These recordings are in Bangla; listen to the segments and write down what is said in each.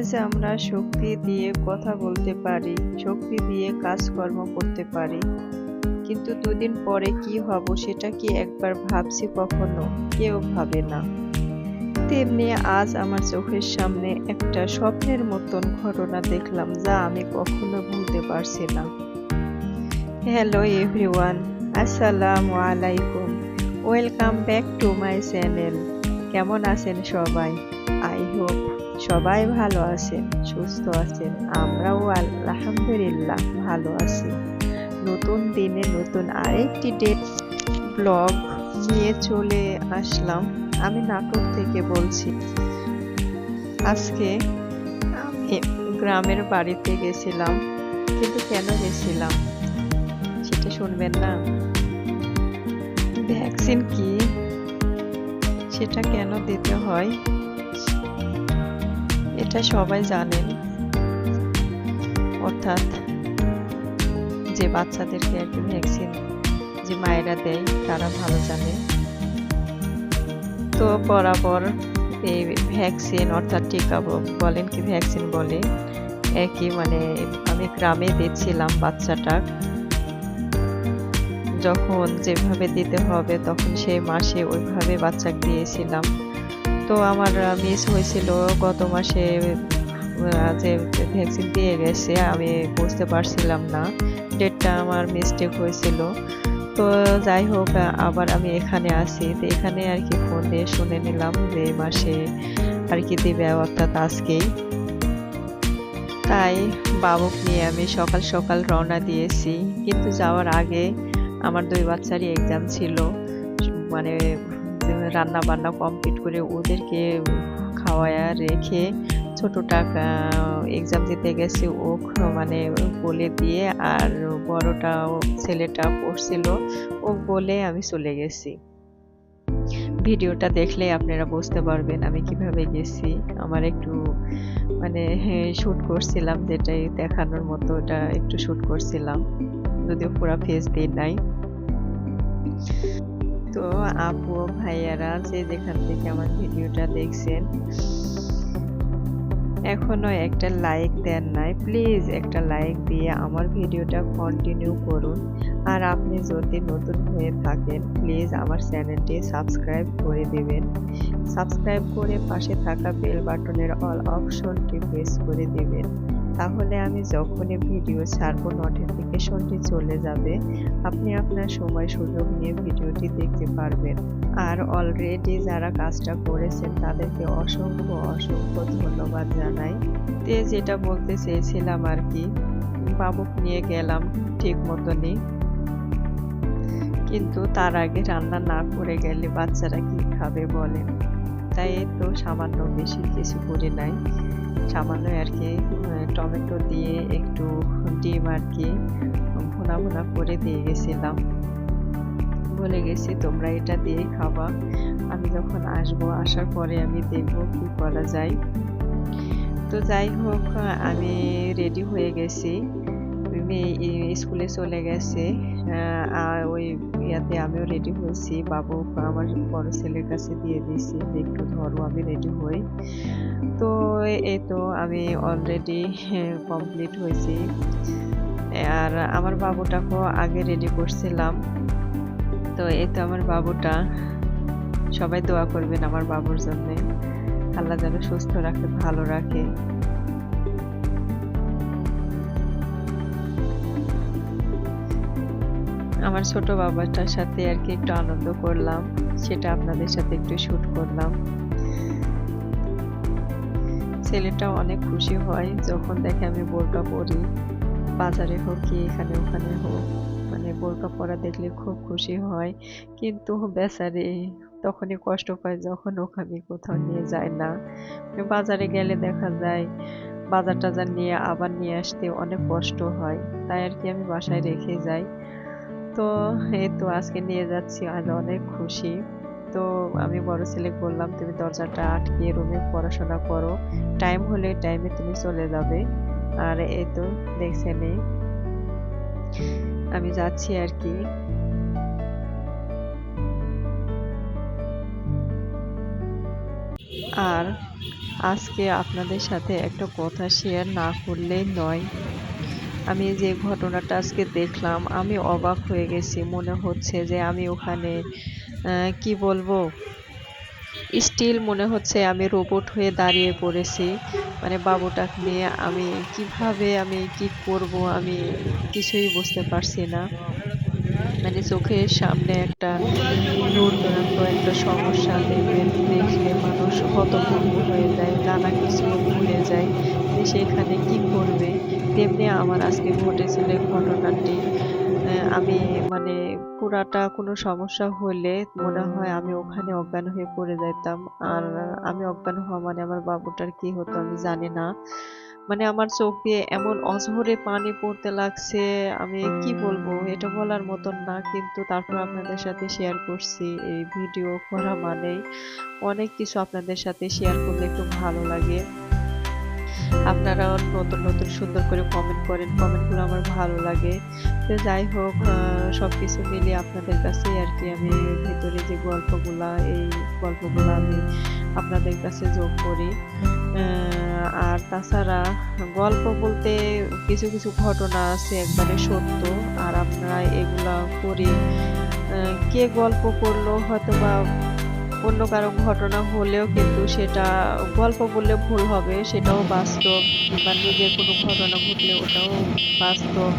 আজ আমরা শক্তি দিয়ে কথা বলতে পারি, শক্তি দিয়ে কাজকর্ম করতে পারি। কিন্তু দুদিন পরে কি হব সেটা কি একবার ভাবছি কখনো? কেউ ভাবে না। তেমনি আজ আমার চোখের সামনে একটা স্বপ্নের মতন ঘটনা দেখলাম যা আমি কখনো ভুলতে পারছি না। হ্যালো এভরিওয়ান আসসালামু আলাইকুম। Welcome back to my channel কেমন আছেন সবাই? আই হোপ সবাই ভালো আছেন, সুস্থ আছেন। আমরাও আলহামদুলিল্লাহ ভালো আছি। নতুন দিনে নতুন আরেকটি ডেট ব্লগ নিয়ে চলে আসলাম। আমি নাটক থেকে বলছি। আজকে আমি গ্রামের বাড়িতে গেছিলাম। কিন্তু কেন গেছিলাম? সেটা শুনবেন না। ভ্যাকসিন কি? সেটা কেন দিতে হয়? এটা সবাই জানেন। অর্থাৎ যে বাচ্চাদেরকে একটা ভ্যাকসিন যে মায়েরা দেয়, তারা ভালো জানে। তো বরাবর এই ভ্যাকসিন অর্থাৎ টিকা বলেন কি ভ্যাকসিন বলে, একই মানে আমি গ্রামে দিচ্ছিলাম বাচ্চাটা। যখন যেভাবে দিতে হবে, তখন সেই মাসে ওইভাবে বাচ্চাকে দিয়েছিলাম। তো আমার মিস হয়েছিল গত মাসে যে ভ্যাকসিন দিয়ে গেছে, আমি বুঝতে পারছিলাম না ডেটটা আমার মিস্টেক হয়েছিল। তো যাই হোক, আবার আমি এখানে আসি তো এখানে আর কি ফোন দিয়ে শুনে নিলাম যে মাসে আর কি দিবে, অর্থাৎ আজকেই। তাই বাবুক নিয়ে আমি সকাল সকাল রওনা দিয়েছি। কিন্তু যাওয়ার আগে আমার দুই বাচ্চারই এক্সাম ছিল। মানে রান্না বান্না কমপ্লিট করে ওদেরকে খাওয়ায়া রেখে ছোটটা এক্সাম দিতে গেছে ও মানে বলে দিয়ে আর বড়টা, ছেলেটা পড়ছিল, ও বলে আমি চলে গেছি। ভিডিওটা দেখলে আপনারা বুঝতে পারবেন আমি কীভাবে গেছি। আমার একটু মানে শ্যুট করছিলাম যেটাই দেখানোর মতো ওটা একটু শ্যুট করছিলাম। যদিও পুরো ফেস দিই নাই। তো আপু, ভাইয়ারা যে যেখান থেকে আমার ভিডিওটা দেখছেন, এখনও একটা লাইক দেন নাই। প্লিজ একটা লাইক দিয়ে আমার ভিডিওটা কন্টিনিউ করুন। আর আপনি যদি নতুন হয়ে থাকেন প্লিজ আমার চ্যানেলটি সাবস্ক্রাইব করে দিবেন। সাবস্ক্রাইব করে পাশে থাকা বেল বাটনের অল অপশনটি প্রেস করে দিবেন। তাহলে আমি যখনই ভিডিও ছাড়বো নোটিফিকেশনটি চলে যাবে। আপনি আপনার সময় সুযোগ নিয়ে ভিডিওটি দেখতে পারবেন। আর অলরেডি যারা কাজটা করেছেন, তাদেরকে অসংখ্য অসংখ্য ধন্যবাদ জানাই। তে যেটা বলতে চেয়েছিলাম আর কি, বাবুক নিয়ে গেলাম ঠিক মতনই। কিন্তু তার আগে রান্না না করে গেলে বাচ্চারা কি খাবে বলেন? তাই তো সামান্য বেশি কিছু করে নাই। সামান্য আর কি টমেটো দিয়ে একটু ডিম আর কি ভুনা ভুনা করে দিয়ে গেছিলাম। বলে গেছি, তোমরা এটা দিয়ে খাবা। আমি যখন আসব, আসার পরে আমি দেখব কি করা যায়। তো যাই হোক, আমি রেডি হয়ে গেছি। স্কুলে চলে গেছে আর ওই ইয়াতে আমিও রেডি হয়েছি। বাবু আমার বড় ছেলের কাছে দিয়ে দিয়েছি একটু ধরো, আমি রেডি হই। তো এই তো আমি অলরেডি কমপ্লিট হয়েছি। আর আমার বাবুটাকেও আগে রেডি করছিলাম। তো এই তো আমার বাবুটা। সবাই দোয়া করবেন আমার বাবুর জন্য। আল্লাহ যেন সুস্থ রাখে, ভালো রাখে। আমার ছোট বাবাটার সাথে আর কি একটু আনন্দ করলাম। সেটা আপনাদের সাথে একটু শুট করলাম। ছেলেটা অনেক খুশি হয় যখন দেখে আমি বোরকা পরি। বাজারে হোক কি এখানে ওখানে হোক মানে বোরকা পরা দেখলে খুব খুশি হয়। কিন্তু বেচারে তখনই কষ্ট পায় যখন ওকে আমি কোথাও নিয়ে যায় না। বাজারে গেলে দেখা যায় বাজার টাজার নিয়ে আবার নিয়ে আসতে অনেক কষ্ট হয়, তাই আর কি আমি বাসায় রেখে যাই। তো এই তো আজকে নিয়ে যাচ্ছি আজ অনেক খুশি। তো আমি বড় ছেলেকে বললাম, তুমি দরজাটা আটকে রুমে পড়াশোনা করো। টাইম হলে টাইমে তুমি চলে যাবে। আর এই তো দেখছেনই আমি যাচ্ছি আর কি। আর আজকে আপনাদের সাথে একটা কথা শেয়ার না করলেই নয়। আমি যে ঘটনাটা আজকে দেখলাম, আমি অবাক হয়ে গেছি। মনে হচ্ছে যে আমি ওখানে কি বলব? স্টিল মনে হচ্ছে আমি রোবট হয়ে দাঁড়িয়ে পড়েছি। মানে বাবুটাকে নিয়ে আমি কীভাবে আমি কি করব আমি কিছুই বুঝতে পারছি না। মানে চোখের সামনে একটা দুর্দান্ত একটা সমস্যা দেখে দেখলে মানুষ হতভম্ব হয়ে যায়, নানা কিছু ভুলে যায় সেখানে কি করবে। তেমনি আমার আজকে ঘটেছিল ঘটনাটি। আমি মানে পুরাটা কোনো সমস্যা হলে মনে হয় আমি ওখানে অজ্ঞান হয়ে পড়ে যেতাম আর আমি অজ্ঞান হওয়া মানে আমার বাবুটার কি হতো আমি জানি না। মানে আমার চোখ দিয়ে এমন অঝরে পানি পড়তে লাগছে, আমি কি বলব? এটা বলার মতন না, কিন্তু তারপর আপনাদের সাথে শেয়ার করছি। এই ভিডিও করা মানেই অনেক কিছু আপনাদের সাথে শেয়ার করলে একটু ভালো লাগে। আপনারাও নতুন নতুন সুন্দর করে কমেন্ট করেন। কমেন্টগুলো আমার ভালো লাগে। তো যাই হোক আহ, সবকিছু মিলিয়ে আপনাদের কাছে আর কি আমি ভিতরে যে গল্পগুলা এই গল্পগুলো আমি আপনাদের কাছে যোগ করি। আর তাছাড়া গল্প বলতে কিছু কিছু ঘটনা আছে একবারে সত্য। আর আপনারা এগুলা করি কে গল্প করল হয়তো বা অন্য কারও ঘটনা হলেও কিন্তু সেটা গল্প বললে ভুল হবে, সেটাও বাস্তব, বা নিজের কোনো ঘটনা ঘটলে ওটাও বাস্তব।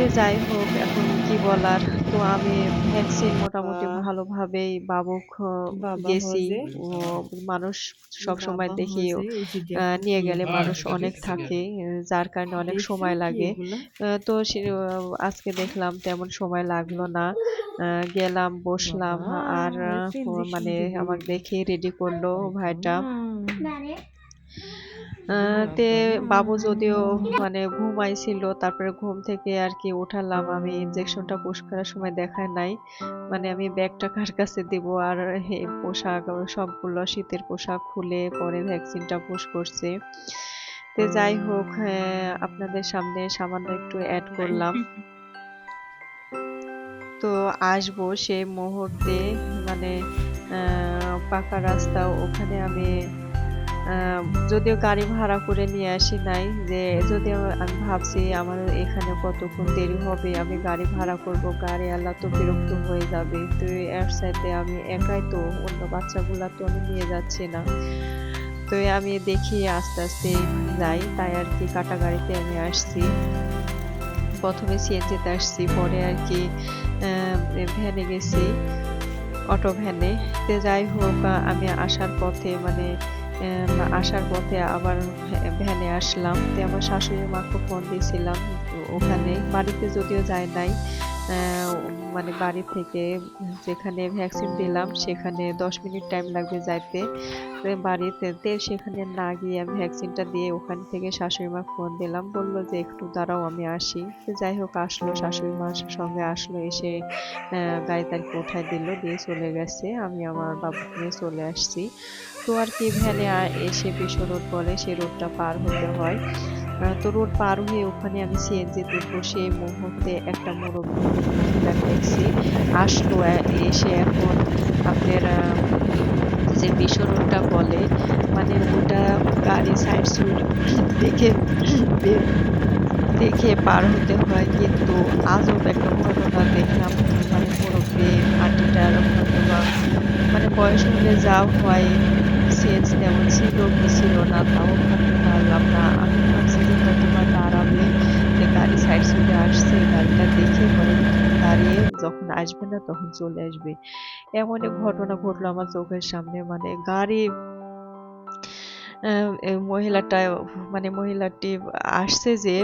সে যাই হোক এখন কি বলার? তো আমি ভ্যাকসিন মোটামুটি। ভালোভাবেই বাবুক গেছি। মানুষ সব সময় দেখি নিয়ে গেলে মানুষ অনেক থাকে যার কারণে অনেক সময় লাগে। আহ, তো সে আজকে দেখলাম তেমন সময় লাগল না। আহ, গেলাম বসলাম আর মানে। আমাকে দেখে রেডি করল ভাইটা। তে বাবু যদিও মানে ঘুমাইছিল তারপরে ঘুম থেকে আর কি উঠালাম। আমি ইনজেকশনটা পুশ করার সময় দেখায় নাই। মানে আমি ব্যাগটা কার কাছে দিব? আর পোশাক সবগুলো শীতের পোশাক খুলে পরে ভ্যাকসিনটা পুশ করছে। তো যাই হোক আহ, আপনাদের সামনে সামান্য একটু অ্যাড করলাম। তো আসব সেই মুহূর্তে মানে পাকা রাস্তা ওখানে আমি যদিও গাড়ি ভাড়া করে নিয়ে আসি নাই, যে যদিও আমি ভাবছি আমার এখানে কতক্ষণ দেরি হবে, আমি গাড়ি ভাড়া করব গাড়ি আল্লাহ তো বিরক্ত হয়ে যাবে। তো এর সাথে আমি একাই তো, অন্য বাচ্চাগুলা তো আমি নিয়ে যাচ্ছি না। তো আমি দেখি আস্তে আস্তে যাই, তাই আর কি কাটা গাড়িতে আমি আসছি। প্রথমে সিএনজিতে আসছি, পরে আর কি ভ্যানে গেছি, অটো ভ্যানে। তো যাই হোক, আমি আসার পথে মানে আসার পথে আবার ভ্যা- ভ্যানে আসলাম। তো আমার শাশুড়ি মাকে ফোন দিয়েছিলাম ওখানে। বাড়িতে যদিও যায় নাই মানে বাড়ি থেকে যেখানে ভ্যাকসিন দিলাম, সেখানে দশ মিনিট টাইম লাগবে যাইতে। তো বাড়িতে সেখানে না গিয়ে আমি ভ্যাকসিনটা দিয়ে ওখান থেকে শাশুড়ি মা ফোন দিলাম। বলল যে, একটু দাঁড়াও, আমি আসি। যাই হোক, আসলো। শাশুড়ি মার সঙ্গে আসলো, এসে আর কি উঠাই দিল, দিয়ে চলে গেছে। আমি আমার বাবুকে নিয়ে চলে আসছি। তো আর কি, ভ্যানে এসে বিশ্ব রোড বলে সেই রোডটা পার হতে হয়। তো রোড পার হয়ে ওখানে আমি সিএনজি তুলবো সেই মুহূর্তে একটা মুরব্বী দেখছি। আসলো এসে এখন আপনার যে বিশ্ব রোডটা বলে মানে ওটা গাড়ি সাইড সুইড দেখে দেখে পার হতে হয়। কিন্তু আজব একটা ঘটনা দেখলাম মানে আন্টিটার হয়তো বা মানে বয়স হলে যা হয় সেন্স তেমন ছিল কি ছিল না, তাও ভাবতে পারলাম না। আমি ভাবছি যে বা দাঁড়াবে, যে গাড়ি সাইড সুইডে আসছে, গাড়িটা দেখে পরে দাঁড়িয়ে যখন আসবে না, তখন চলে আসবে। এমন এক ঘটনা ঘটলো আমার চোখের সামনে মানে গাড়ি মহিলাটা মানে মহিলাটি আসছে যে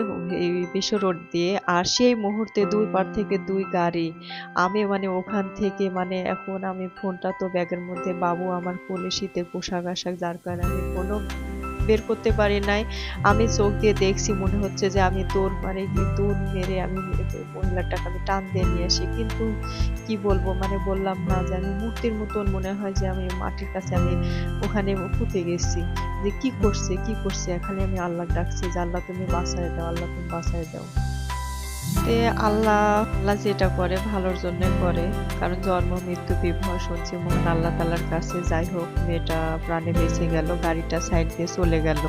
এই বিশ্ব রোড দিয়ে, আর সেই মুহূর্তে দুই পার থেকে দুই গাড়ি, আমি মানে ওখান থেকে মানে এখন আমি ফোনটা তো ব্যাগের মধ্যে, বাবু আমার কোলে শীতের পোশাক আশাক যার কারণে আমি ফোনও বের করতে পারি নাই। আমি চোখ দিয়ে দেখছি, মনে হচ্ছে যে আমি দৌড় মানে দৌড় মেরে আমি মহিলাটাকে আমি টান দিয়ে নিয়ে আসি। কিন্তু কি বলব মানে বললাম না যে আমি মূর্তির মতন মনে হয় যে আমি মাটির কাছে আমি ওখানে পুঁতে গেছি। যে কি করছে কি করছে? এখানে আমি আল্লাহ ডাকছি যে, আল্লাহ তুমি বাসায় দাও, আল্লাহ তুমি বাসায় দাও। তে আল্লাহ আল্লাহ যেটা করে ভালোর জন্য করে। কারণ জন্ম, মৃত্যু, বিবাহ শুনছি মহান আল্লাহ তালার কাছে যাই হোক, মেয়েটা প্রাণে বেঁচে গেল, গাড়িটা সাইড দিয়ে চলে গেল।